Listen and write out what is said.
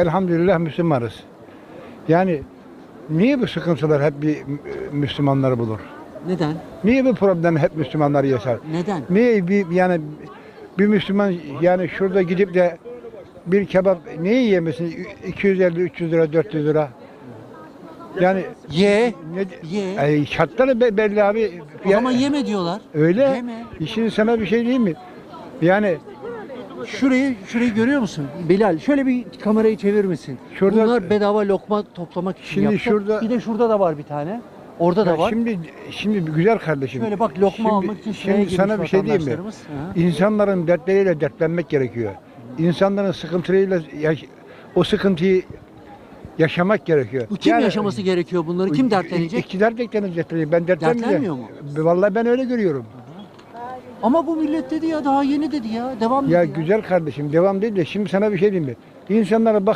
elhamdülillah Müslümanız. Yani niye bu sıkıntılar hep bir Müslümanları bulur? Neden? Niye bu problem hep Müslümanları yaşar? Neden? Niye bir yani bir Müslüman yani şurada gidip de bir kebap neyi yemesin? 250, 300 lira, 400 lira. Yani Ye. ne, Ye. Ay, şartları be- belli abi. O zaman yeme diyorlar. Öyle. Yeme. Şimdi sana bir şey diyeyim mi? Yani Şurayı şurayı görüyor musun? Bilal şöyle bir kamerayı çevirir misin? Şurada- Bunlar bedava lokma toplamak için Şimdi yaptı. şurada- bir de şurada da var bir tane. Orada da ya var. şimdi şimdi güzel kardeşim. Şöyle bak lokma Şimdi- almak için sıraya Şimdi girmiş sana bir şey diyeyim mi? vatandaşlarımız. Hı. İnsanların dertleriyle dertlenmek gerekiyor. İnsanların sıkıntılarıyla yaş- o sıkıntıyı yaşamak gerekiyor. Bu kim Yani- yaşaması gerekiyor bunları? Kim dertlenecek? İktidar dertlenecek. Ben dertlenmeyeceğim. Dertlenmiyor mu? Vallahi ben öyle görüyorum. Ama bu millet dedi ya daha yeni dedi ya. Devam Ya dedi güzel kardeşim devam değil de şimdi sana bir şey diyeyim mi? İnsanlara bakın